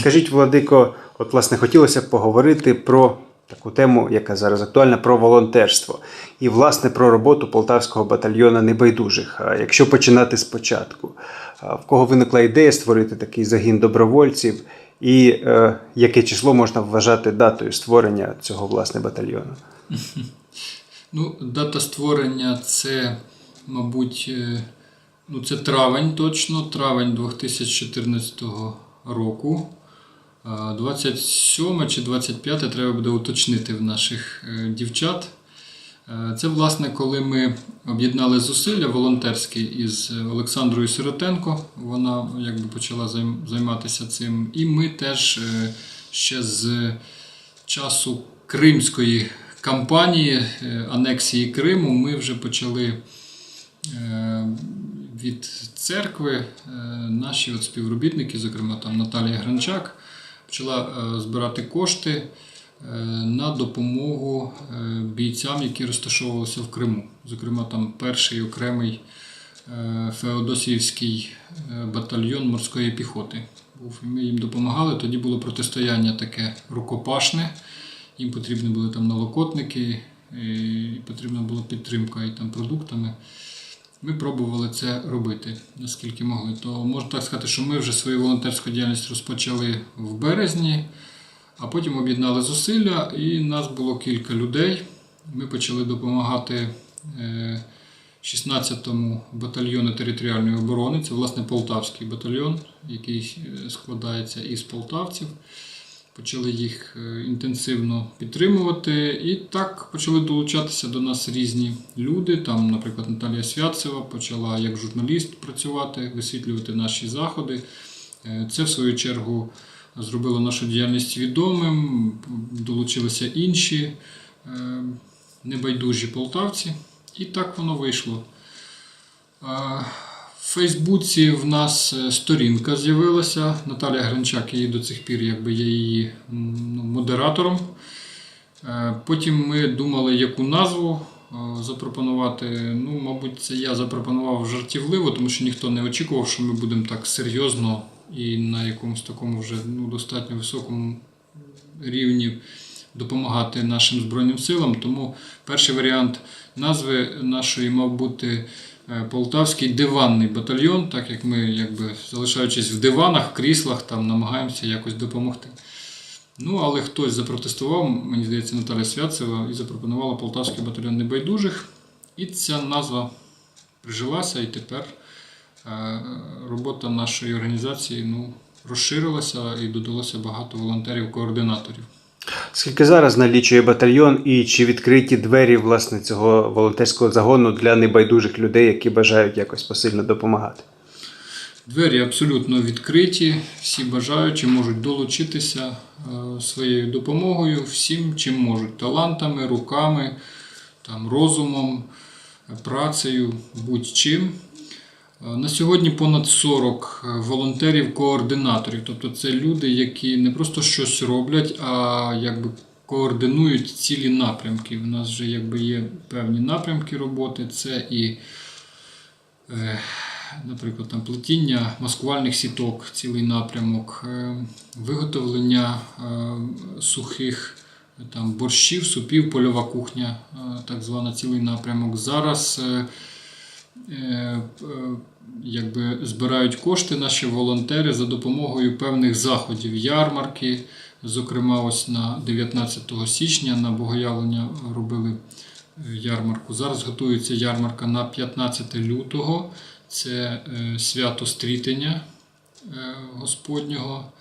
Скажіть, Владико, от власне хотілося б поговорити про таку тему, яка зараз актуальна, про волонтерство і власне про роботу полтавського батальйону небайдужих. Якщо починати спочатку, в кого виникла ідея створити такий загін добровольців, і е, яке число можна вважати датою створення цього власне батальйону? Ну, дата створення це, мабуть, е, ну, це травень точно, травень 2014 року. А 27 чи 25 треба буде уточнити в наших е, дівчат. Е, Це, власне, коли ми об'єднали зусилля волонтерські із Олександрою Сиротенко. Вона якби почала займатися цим. І ми теж е, ще з часу Кримської кампанії е, анексії Криму ми вже почали е, від церкви е, наші от співробітники, зокрема там Наталія Гранчак, почала е, збирати кошти е, на допомогу е, бійцям, які розташовувалися в Криму. Зокрема, там перший окремий Феодосіївський батальйон морської піхоти. Ми їм допомагали. Тоді було протистояння таке рукопашне. Їм потрібні були там налокотники, і потрібна була підтримка і там продуктами. Ми пробували це робити, наскільки могли. То можна так сказати, що ми вже свою волонтерську діяльність розпочали в березні, а потім об'єднали зусилля, і нас було кілька людей. Ми почали допомагати е, 16-му батальйону територіальної оборони. Це, власне, полтавський батальйон, який е, складається із полтавців. Почали їх е, інтенсивно підтримувати, і так почали долучатися до нас різні люди. Там, наприклад, Наталія Святцева почала як журналіст працювати, висвітлювати наші заходи. Е, Це, в свою чергу, зробило нашу діяльність відомим. Долучилися інші е, небайдужі полтавці, і так воно вийшло. Фейсбуці в нас е, сторінка з'явилася. Наталія Гранчак її до цих пір якби є її ну, модератором. Е, Потім ми думали, яку назву е, запропонувати. Ну, мабуть, це я запропонував жартівливо, тому що ніхто не очікував, що ми будемо так серйозно і на якомусь такому вже ну, достатньо високому рівні допомагати нашим Збройним силам. Тому перший варіант назви нашої мав бути Полтавський диванний батальйон, так як ми, якби залишаючись в диванах, кріслах, там намагаємося якось допомогти. Ну, але хтось запротестував, мені здається, Наталя Святцева, і запропонувала Полтавський батальйон небайдужих. І ця назва прижилася, і тепер е, робота нашої організації ну, розширилася і додалося багато волонтерів-координаторів. Скільки зараз налічує батальйон, і чи відкриті двері власне цього волонтерського загону для небайдужих людей, які бажають якось посильно допомагати? Двері абсолютно відкриті, всі бажаючі можуть долучитися е, своєю допомогою, всім, чим можуть талантами, руками, там, розумом, працею, будь-чим. Е, На сьогодні понад 40 волонтерів-координаторів, тобто це люди, які не просто щось роблять, а якби координують цілі напрямки. У нас вже якби є певні напрямки роботи. Це і е, наприклад, там плетіння маскувальних сіток, цілий напрямок, е, виготовлення е, сухих е, там, борщів, супів, польова кухня, е, так звана цілий напрямок. Зараз е, е, е, якби збирають кошти наші волонтери за допомогою певних заходів, ярмарки. Зокрема, ось на 19 січня на Богоявлення робили е, ярмарку. Зараз готується ярмарка на 15 лютого. Це е, свято стрітення е, Господнього.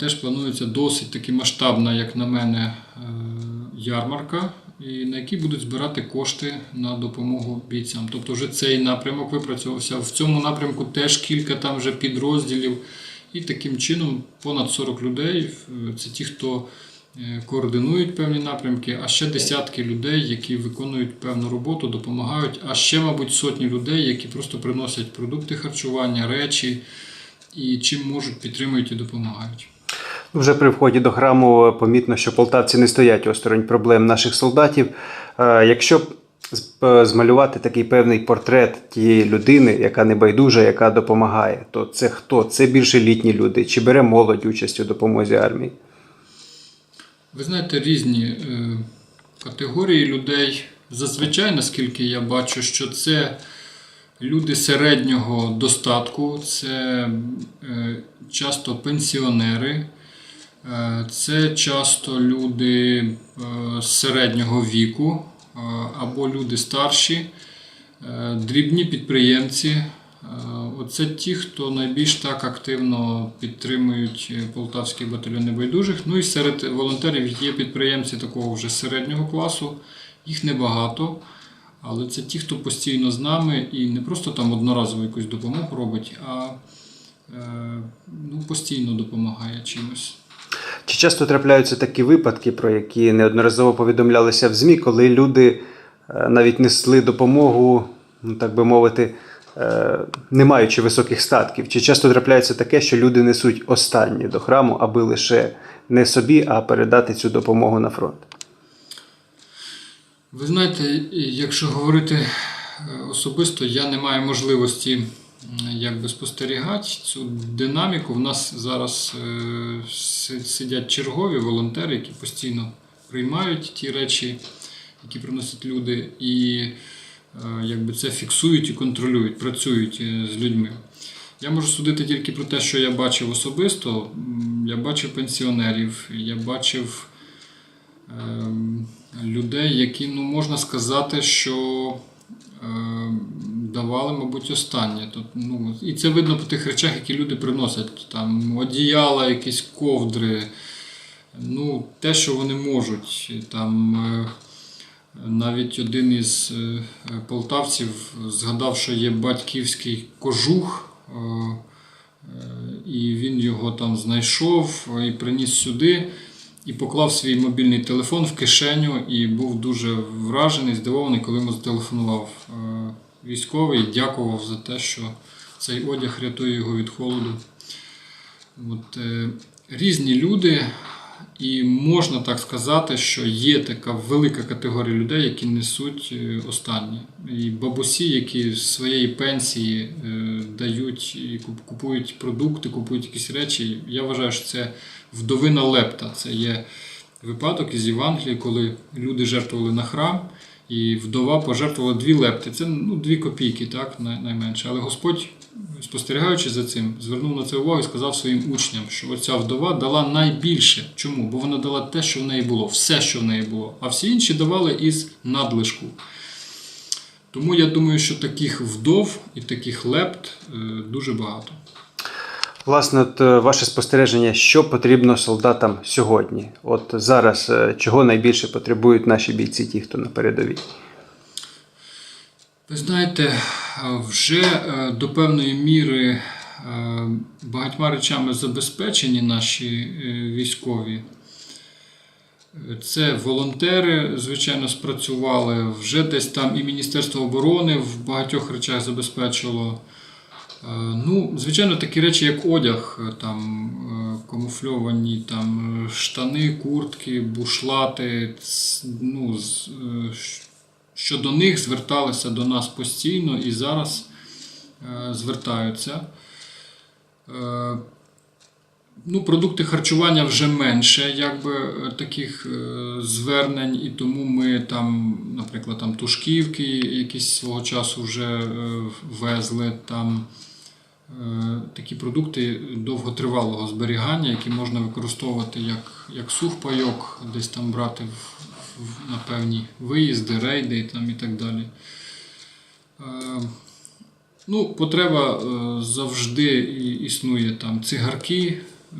Теж планується досить таки масштабна, як на мене, ярмарка, на якій будуть збирати кошти на допомогу бійцям. Тобто вже цей напрямок випрацьовувався. В цьому напрямку теж кілька там вже підрозділів. І таким чином понад 40 людей це ті, хто е, координують певні напрямки, а ще десятки людей, які виконують певну роботу, допомагають, а ще, мабуть, сотні людей, які просто приносять продукти харчування, речі і чим можуть, підтримують і допомагають. Вже при вході до храму помітно, що полтавці не стоять осторонь проблем наших солдатів. Е, Якщо е, змалювати такий певний портрет тієї людини, яка не байдужа, яка допомагає, то це хто? Це більше літні люди, чи бере молодь участь у допомозі армії? Ви знаєте, різні е, категорії людей. Зазвичай, наскільки я бачу, що це люди середнього достатку, це е, часто пенсіонери, е, це часто люди е, середнього віку е, або люди старші, е, дрібні підприємці. Е, Оце ті, хто найбільш так активно підтримують е, полтавський батальйон небайдужих. Ну і серед волонтерів є підприємці такого вже середнього класу. Їх небагато, але це ті, хто постійно з нами і не просто там одноразово якусь допомогу робить, а е, ну, постійно допомагає чимось. Чи часто трапляються такі випадки, про які неодноразово повідомлялися в ЗМІ, коли люди е, навіть несли допомогу, ну так би мовити, е, не маючи високих статків? Чи часто трапляється таке, що люди несуть останні до храму, аби лише не собі, а передати цю допомогу на фронт? Ви знаєте, якщо говорити е, особисто, я не маю можливості якби спостерігати цю динаміку. В нас зараз е, сидять чергові волонтери, які постійно приймають ті речі, які приносять люди, і е, якби це фіксують і контролюють, працюють е, з людьми. Я можу судити тільки про те, що я бачив особисто. Я бачив пенсіонерів, я бачив ем, людей, які, ну, можна сказати, що давали, мабуть, останнє. Тут, ну, і це видно по тих речах, які люди приносять. Там одіяла, якісь ковдри, ну, те, що вони можуть. Там, е, навіть один із е, полтавців згадав, що є батьківський кожух. е, е, І він його там знайшов і приніс сюди і поклав свій мобільний телефон в кишеню і був дуже вражений, здивований, коли йому зателефонував е, військовий і дякував за те, що цей одяг рятує його від холоду. От, е, різні люди, і можна так сказати, що є така велика категорія людей, які несуть е, останні. І бабусі, які з своєї пенсії е, дають і купують продукти, купують якісь речі. Я вважаю, що це вдовина лепта. Це є випадок із Євангелії, коли люди жертвували на храм. І вдова пожертвувала дві лепти. Це ну, дві копійки, так, найменше. Але Господь, спостерігаючи за цим, звернув на це увагу і сказав своїм учням, що оця вдова дала найбільше. Чому? Бо вона дала те, що в неї було, все, що в неї було. А всі інші давали із надлишку. Тому я думаю, що таких вдов і таких лепт е, дуже багато. Власне, от е, ваше спостереження, що потрібно солдатам сьогодні? От зараз е, чого найбільше потребують наші бійці, ті, хто на передовій? Ви знаєте, е, вже е, до певної міри е, багатьма речами забезпечені наші військові. Це волонтери, звичайно, спрацювали. Вже десь там і Міністерство оборони в багатьох речах забезпечило. Ну, звичайно, такі речі, як одяг, там камуфльовані там штани, куртки, бушлати. Ну, що до них зверталися до нас постійно і зараз е, звертаються. Е, Ну, продукти харчування вже менше, якби е, таких звернень, і тому ми там, наприклад, там тушківки якісь свого часу вже везли там. Такі продукти довготривалого зберігання, які можна використовувати як, як сухпайок, десь там брати в, на певні виїзди, рейди там, і так далі. Е, Ну, потреба е, завжди існує там цигарки, е,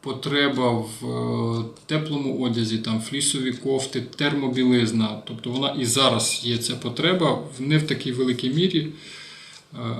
потреба в теплому одязі, там флісові кофти, термобілизна. Тобто вона і зараз є ця потреба, не в такій великій мірі,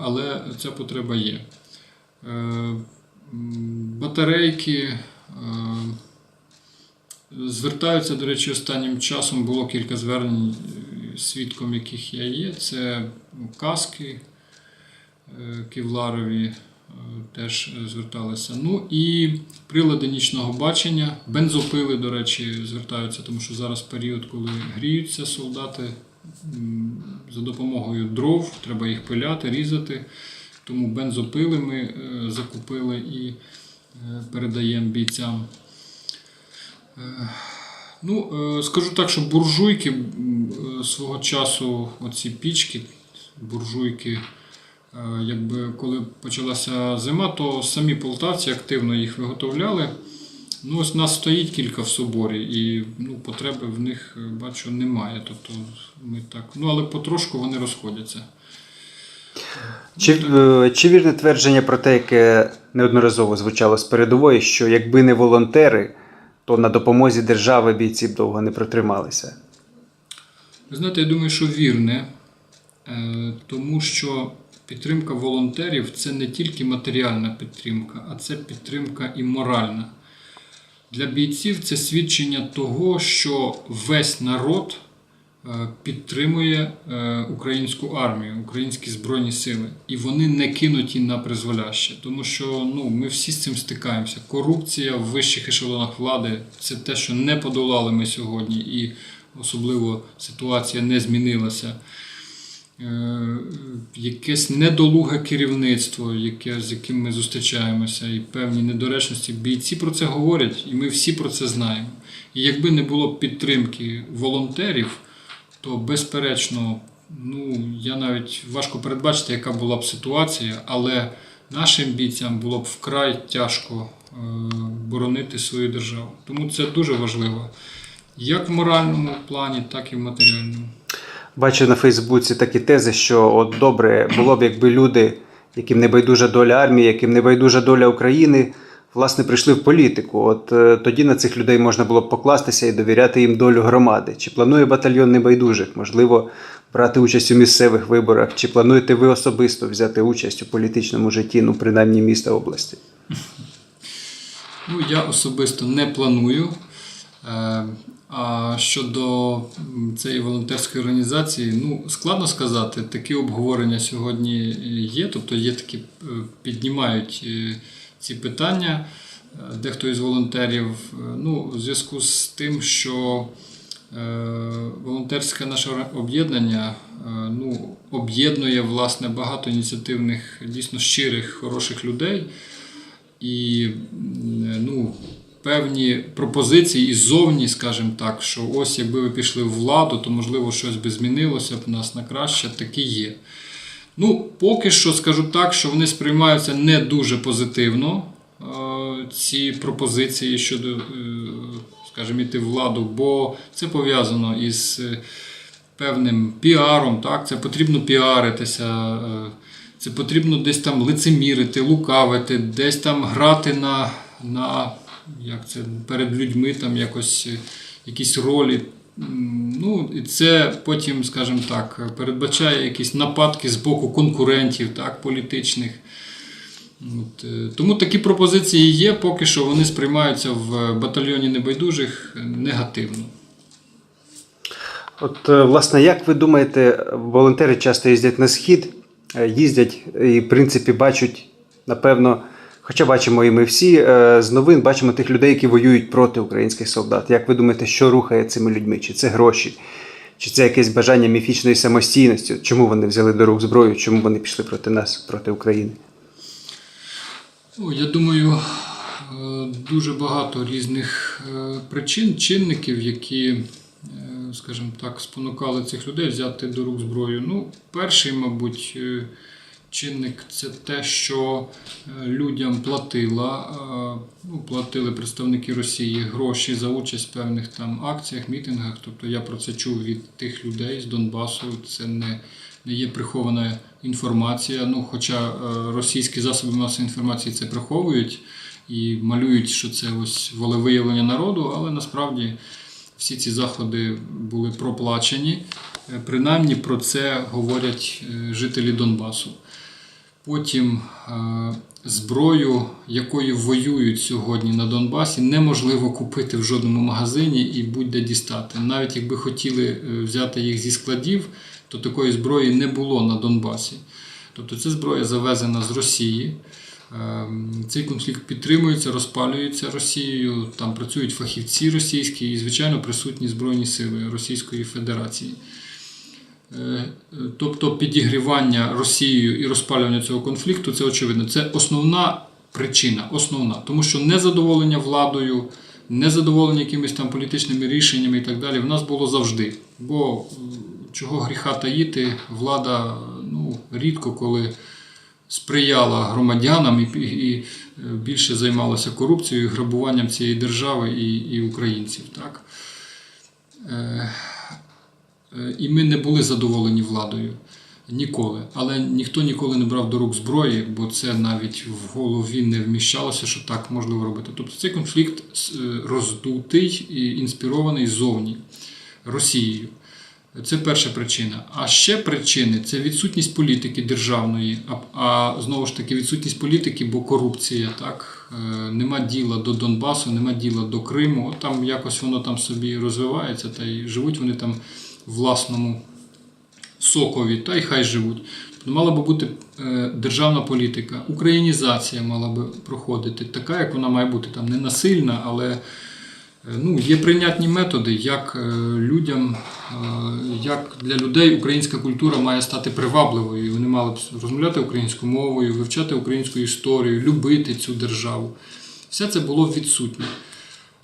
але ця потреба є. Батарейки. Звертаються, до речі, останнім часом було кілька звернень, е, свідком яких я є. Це каски е, кевларові е, теж зверталися. Ну і прилади нічного бачення, бензопили, до речі, звертаються, тому що зараз період, коли гріються солдати за допомогою дров, треба їх пиляти, різати. Тому бензопили ми закупили і передаємо бійцям. Ну, е, скажу так, що буржуйки е, свого часу, оці пічки, буржуйки, е, якби коли почалася зима, то самі полтавці активно їх виготовляли. Ну, ось нас стоїть кілька в соборі, і ну, потреби в них бачу немає. Тобто ми так, ну але потрошку вони розходяться. Чи, чи вірне твердження про те, яке неодноразово звучало з передової, що якби не волонтери, то на допомозі держави бійці б довго не протрималися? Ви знаєте, я думаю, що вірне, е, тому що підтримка волонтерів це не тільки матеріальна підтримка, а це підтримка і моральна. Для бійців це свідчення того, що весь народ підтримує е, українську армію, українські збройні сили, і вони не кинуті на призволяще, тому що ну, ми всі з цим стикаємося. Корупція в вищих ешелонах влади це те, що не подолали ми сьогодні, і особливо ситуація не змінилася. Е, Якесь недолуге керівництво, яке, з яким ми зустрічаємося, і певні недоречності. Бійці про це говорять, і ми всі про це знаємо. І якби не було підтримки волонтерів, то безперечно, ну я навіть важко передбачити, яка була б ситуація, але нашим бійцям було б вкрай тяжко е, боронити свою державу. Тому це дуже важливо, як в моральному плані, так і в матеріальному. Бачу на Фейсбуці такі тези, що от добре було б, якби люди, яким не байдужа доля армії, яким не байдужа доля України, власне, прийшли в політику. От е, тоді на цих людей можна було б покластися і довіряти їм долю громади. Чи планує батальйон небайдужих? Можливо, брати участь у місцевих виборах? Чи плануєте ви особисто взяти участь у політичному житті, ну принаймні міста області? Ну, я особисто не планую. Е, А щодо цієї волонтерської організації, ну складно сказати. Такі обговорення сьогодні є, тобто є такі е, піднімають ці питання. Е, Дехто із волонтерів, е, ну, в зв'язку з тим, що е, волонтерське наше об'єднання ну, об'єднує власне багато ініціативних, дійсно щирих, хороших людей. І ну, певні пропозиції іззовні, скажімо так, що ось якби ви пішли в владу, то можливо щось би змінилося б у нас на краще, такі є. Ну, поки що скажу так, що вони сприймаються не дуже позитивно, е, ці пропозиції щодо, е, скажімо, іти владу, бо це пов'язано із е, певним піаром, так? це потрібно піаритися. це потрібно десь там лицемірити, лукавити, десь там грати на, на як це, перед людьми там якось якісь ролі. Ну, і це потім, скажімо так, передбачає якісь нападки з боку конкурентів так, політичних. От, е, тому такі пропозиції є, поки що вони сприймаються в батальйоні небайдужих негативно. От, е, власне, як ви думаєте, волонтери часто їздять на схід, е, їздять і, в принципі, бачать, напевно, хоча бачимо і ми всі е, з новин, бачимо тих людей, які воюють проти українських солдат. Як ви думаєте, що рухає цими людьми? Чи це гроші? Чи це якесь бажання міфічної самостійності? Чому вони взяли до рук зброю? Чому вони пішли проти нас, проти України? Я думаю, е, дуже багато різних е, причин, чинників, які, скажімо так, спонукали цих людей взяти до рук зброю. Ну, перший, мабуть, чинник це те, що е, людям платила, е, ну, платили представники Росії гроші за участь в певних там акціях, мітингах. Тобто я про це чув від тих людей з Донбасу. Це не, не є прихована інформація. Ну, хоча е, російські засоби масової інформації це приховують і малюють, що це ось волевиявлення народу, але насправді всі ці заходи були проплачені. Принаймні про це говорять жителі Донбасу. Потім е, зброю, якою воюють сьогодні на Донбасі, неможливо купити в жодному магазині і будь-де дістати. Навіть якби хотіли е, взяти їх зі складів, то такої зброї не було на Донбасі. Тобто ця зброя завезена з Росії. Ем, Цей конфлікт підтримується, розпалюється Росією. Там працюють фахівці російські і, звичайно, присутні Збройні сили Російської Федерації. Е, е, Тобто підігрівання Росією і розпалювання цього конфлікту це очевидно. Це основна причина, основна. Тому що незадоволення владою, незадоволення якимись там політичними рішеннями і так далі, в нас було завжди. Бо чого гріха таїти, влада ну, рідко коли сприяла громадянам і, і, е, більше займалася корупцією, і грабуванням цієї держави і, і українців. Так? Е, І ми не були задоволені владою ніколи. Але ніхто ніколи не брав до рук зброї, бо це навіть в голові не вміщалося, що так можливо робити. Тобто цей конфлікт е, роздутий і інспірований зовні Росією. Це перша причина. А ще причини це відсутність політики державної, а, а знову ж таки відсутність політики, бо корупція, так Е, нема діла до Донбасу, нема діла до Криму. Там якось воно там собі розвивається, та й живуть вони там власному сокові, та й хай живуть. Тобто мала би бути е, державна політика, українізація мала би проходити, така, як вона має бути, там не насильна, але е, ну, є прийнятні методи, як е, людям, як для людей українська культура має стати привабливою. Вони мали б розмовляти українською мовою, вивчати українську історію, любити цю державу. Все це було відсутнє.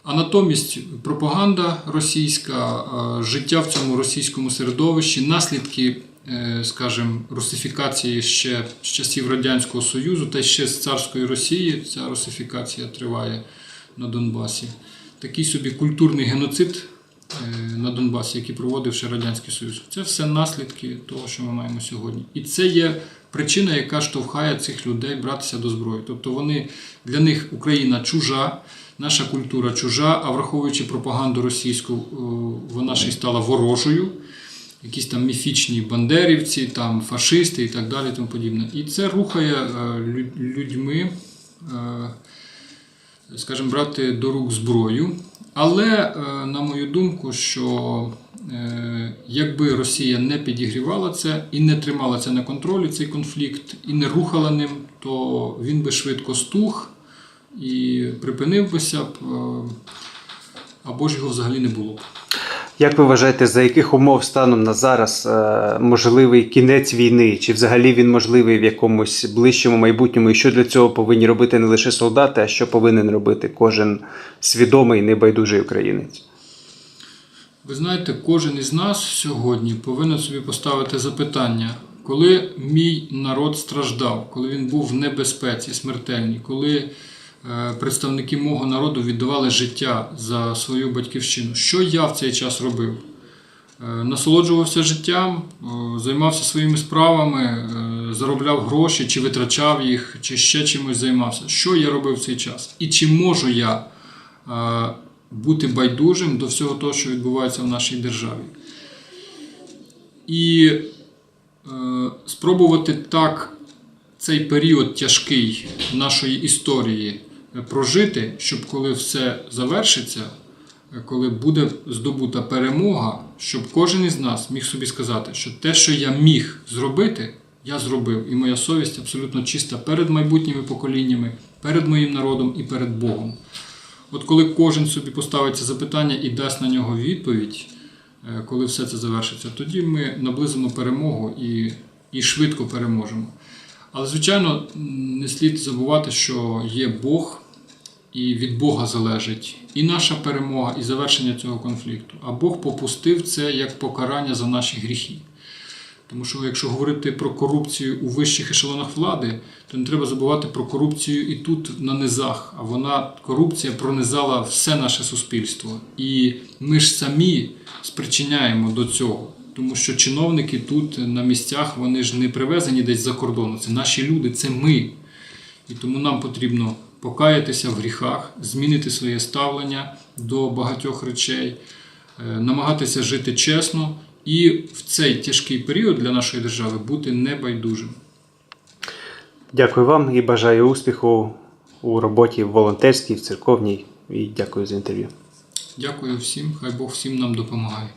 А натомість пропаганда російська, е, життя в цьому російському середовищі, наслідки, е, скажімо, русифікації ще з часів Радянського Союзу та ще з царської Росії, ця русифікація триває на Донбасі. Такий собі культурний геноцид на Донбасі, який проводив ще Радянський Союз. Це все наслідки того, що ми маємо сьогодні. І це є причина, яка штовхає цих людей братися до зброї. Тобто вони для них Україна чужа, наша культура чужа, а враховуючи пропаганду російську, вона ще й стала ворожою. Якісь там міфічні бандерівці, там фашисти і так далі, тому подібне. І це рухає е, людьми, е, скажімо, брати до рук зброю. Але, е, на мою думку, що е, якби Росія не підігрівала це і не тримала це на контролі, цей конфлікт, і не рухала ним, то він би швидко стух і припинив бися б, е, або ж його взагалі не було б. Як ви вважаєте, за яких умов станом на зараз е, можливий кінець війни? Чи взагалі він можливий в якомусь ближчому майбутньому? І що для цього повинні робити не лише солдати, а що повинен робити кожен свідомий небайдужий українець? Ви знаєте, кожен із нас сьогодні повинен собі поставити запитання, коли мій народ страждав, коли він був в небезпеці смертельній, коли представники мого народу віддавали життя за свою батьківщину. Що я в цей час робив? Е, Насолоджувався життям, е, займався своїми справами, е, заробляв гроші, чи витрачав їх, чи ще чимось займався. Що я робив в цей час? І чи можу я е, бути байдужим до всього того, що відбувається в нашій державі? І е, спробувати так цей період тяжкий нашої історії е, прожити, щоб коли все завершиться, е, коли буде здобута перемога, щоб кожен із нас міг собі сказати, що те, що я міг зробити, я зробив, і моя совість абсолютно чиста перед майбутніми поколіннями, перед моїм народом і перед Богом. От коли кожен собі поставить це запитання і дасть на нього відповідь, е, коли все це завершиться, тоді ми наблизимо перемогу і, і швидко переможемо. Але, звичайно, не слід забувати, що є Бог, і від Бога залежить і наша перемога, і завершення цього конфлікту. А Бог попустив це як покарання за наші гріхи. Тому що якщо говорити про корупцію у вищих ешелонах влади, то не треба забувати про корупцію і тут на низах. А вона корупція пронизала все наше суспільство. І ми ж самі спричиняємо до цього. Тому що чиновники тут на місцях вони ж не привезені десь за кордону. Це наші люди, це ми. І тому нам потрібно покаятися в гріхах, змінити своє ставлення до багатьох речей, е, намагатися жити чесно і в цей тяжкий період для нашої держави бути небайдужим. Дякую вам і бажаю успіху у роботі в волонтерській, в церковній. І дякую за інтерв'ю. Дякую всім, хай Бог всім нам допомагає.